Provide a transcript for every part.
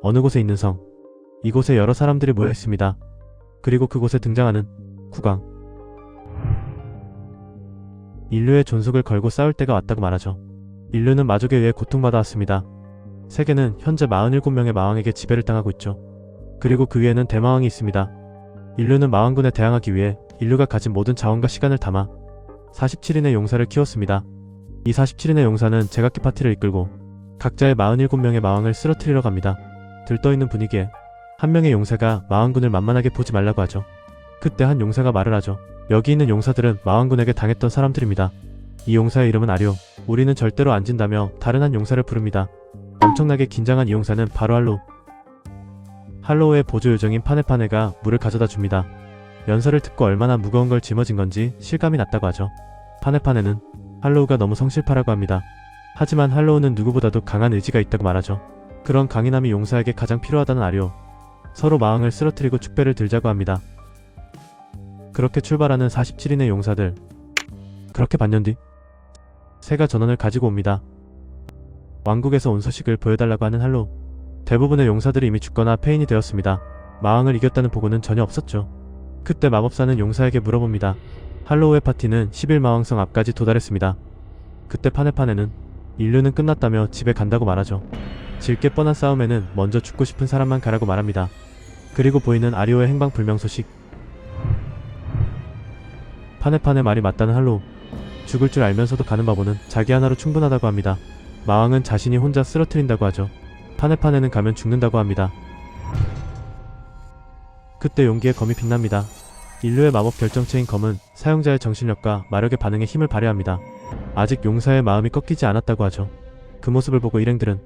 어느 곳에 있는 성. 이곳에 여러 사람들이 모여 있습니다. 그리고 그곳에 등장하는 국왕. 인류의 존속을 걸고 싸울 때가 왔다고 말하죠. 인류는 마족에 의해 고통받아 왔습니다. 세계는 현재 47명의 마왕에게 지배를 당하고 있죠. 그리고 그 위에는 대마왕이 있습니다. 인류는 마왕군에 대항하기 위해 인류가 가진 모든 자원과 시간을 담아 47인의 용사를 키웠습니다. 이 47인의 용사는 제각기 파티를 이끌고 각자의 47명의 마왕을 쓰러뜨리러 갑니다. 들떠있는 분위기에 한 명의 용사가 마왕군을 만만하게 보지 말라고 하죠. 그때 한 용사가 말을 하죠. 여기 있는 용사들은 마왕군에게 당했던 사람들입니다. 이 용사의 이름은 아리오. 우리는 절대로 안 진다며 다른 한 용사를 부릅니다. 엄청나게 긴장한 이 용사는 바로 할로. 할로우의 보조 요정인 파네파네가 물을 가져다 줍니다. 연설을 듣고 얼마나 무거운 걸 짊어진 건지 실감이 났다고 하죠. 파네파네는 할로우가 너무 성실파라고 합니다. 하지만 할로우는 누구보다도 강한 의지가 있다고 말하죠. 그런 강인함이 용사에게 가장 필요하다는 아리오. 서로 마왕을 쓰러뜨리고 축배를 들자고 합니다. 그렇게 출발하는 47인의 용사들. 그렇게 반년 뒤 새가 전원을 가지고 옵니다. 왕국에서 온 소식을 보여달라고 하는 할로우. 대부분의 용사들이 이미 죽거나 폐인이 되었습니다. 마왕을 이겼다는 보고는 전혀 없었죠. 그때 마법사는 용사에게 물어봅니다. 할로우의 파티는 11마왕성 앞까지 도달했습니다. 그때 파네파네는 인류는 끝났다며 집에 간다고 말하죠. 질게 뻔한 싸움에는 먼저 죽고 싶은 사람만 가라고 말합니다. 그리고 보이는 아리오의 행방 불명 소식. 파네파네 말이 맞다는 할로우. 죽을 줄 알면서도 가는 바보는 자기 하나로 충분하다고 합니다. 마왕은 자신이 혼자 쓰러트린다고 하죠. 파네파네는 가면 죽는다고 합니다. 그때 용기의 검이 빛납니다. 인류의 마법 결정체인 검은 사용자의 정신력과 마력의 반응에 힘을 발휘합니다. 아직 용사의 마음이 꺾이지 않았다고 하죠. 그 모습을 보고 일행들은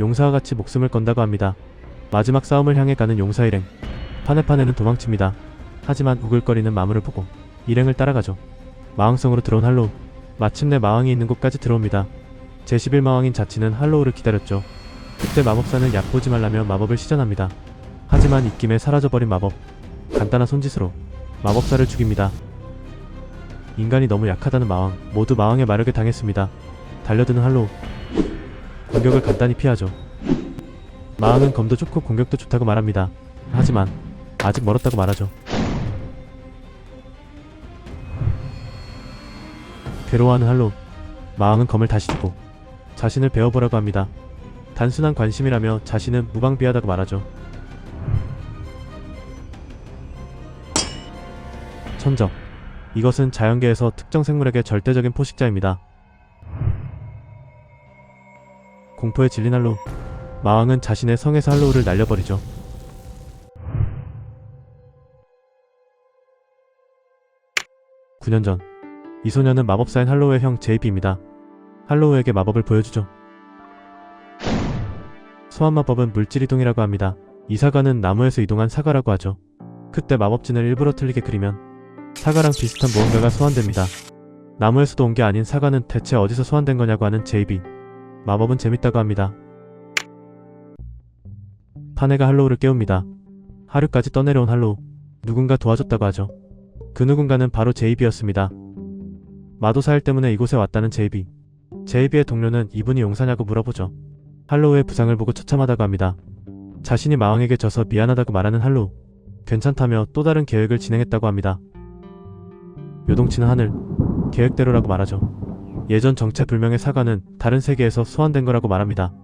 용사와 같이 목숨을 건다고 합니다. 마지막 싸움을 향해 가는 용사 일행. 파네파네는 도망칩니다. 하지만 우글거리는 마물을 보고 일행을 따라가죠. 마왕성으로 들어온 할로우. 마침내 마왕이 있는 곳까지 들어옵니다. 제11마왕인 자치는 할로우를 기다렸죠. 그때 마법사는 약 보지 말라며 마법을 시전합니다. 하지만 입김에 사라져버린 마법. 간단한 손짓으로 마법사를 죽입니다. 인간이 너무 약하다는 마왕. 모두 마왕의 마력에 당했습니다. 달려드는 할로우. 공격을 간단히 피하죠. 마왕은 검도 좋고 공격도 좋다고 말합니다. 하지만 아직 멀었다고 말하죠. 괴로워하는 할로 마왕은 검을 다시 주고 자신을 배워보라고 합니다. 단순한 관심이라며 자신은 무방비하다고 말하죠. 천적 이것은 자연계에서 특정 생물에게 절대적인 포식자입니다. 공포에 질린 할로 마왕은 자신의 성에서 할로우를 날려버리죠. (9년) 전 이 소녀는 마법사인 할로우의 형 제이비입니다. 할로우에게 마법을 보여주죠. 소환 마법은 물질 이동이라고 합니다. 이 사과는 나무에서 이동한 사과라고 하죠. 그때 마법진을 일부러 틀리게 그리면 사과랑 비슷한 무언가가 소환됩니다. 나무에서도 온 게 아닌 사과는 대체 어디서 소환된 거냐고 하는 제이비. 마법은 재밌다고 합니다. 파네가 할로우를 깨웁니다. 하류까지 떠내려온 할로우. 누군가 도와줬다고 하죠. 그 누군가는 바로 제이비였습니다. 마도사 일 때문에 이곳에 왔다는 제이비. 제이비의 동료는 이분이 용사냐고 물어보죠. 할로우의 부상을 보고 처참하다고 합니다. 자신이 마왕에게 져서 미안하다고 말하는 할로우. 괜찮다며 또 다른 계획을 진행했다고 합니다. 요동치는 하늘. 계획대로라고 말하죠. 예전 정체불명의 사과는 다른 세계에서 소환된 거라고 말합니다.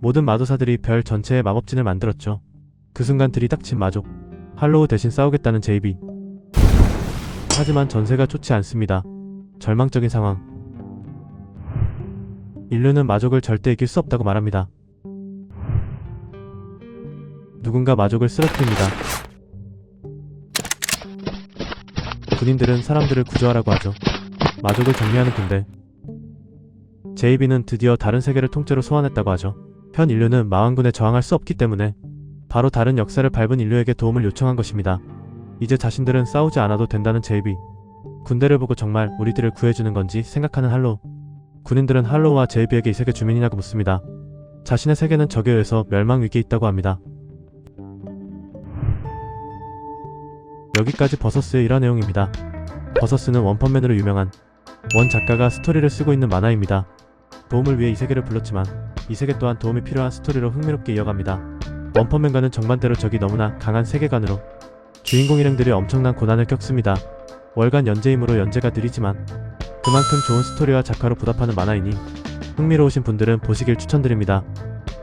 모든 마도사들이 별 전체의 마법진을 만들었죠. 그 순간 들이닥친 마족. 할로우 대신 싸우겠다는 제이비. 하지만 전세가 좋지 않습니다. 절망적인 상황. 인류는 마족을 절대 이길 수 없다고 말합니다. 누군가 마족을 쓰러뜨립니다. 군인들은 사람들을 구조하라고 하죠. 마족을 정리하는 군대. 제이비는 드디어 다른 세계를 통째로 소환했다고 하죠. 현 인류는 마왕군에 저항할 수 없기 때문에 바로 다른 역사를 밟은 인류에게 도움을 요청한 것입니다. 이제 자신들은 싸우지 않아도 된다는 제이비. 군대를 보고 정말 우리들을 구해주는 건지 생각하는 할로우. 군인들은 할로우와 제이비에게 이 세계 주민이냐고 묻습니다. 자신의 세계는 적에 의해서 멸망 위기에 있다고 합니다. 여기까지 버서스의 일화 내용입니다. 버서스는 원펀맨으로 유명한 원 작가가 스토리를 쓰고 있는 만화입니다. 도움을 위해 이 세계를 불렀지만 이 세계 또한 도움이 필요한 스토리로 흥미롭게 이어갑니다. 원펀맨과는 정반대로 적이 너무나 강한 세계관으로 주인공 일행들이 엄청난 고난을 겪습니다. 월간 연재이므로 연재가 느리지만 그만큼 좋은 스토리와 작화로 보답하는 만화이니 흥미로우신 분들은 보시길 추천드립니다.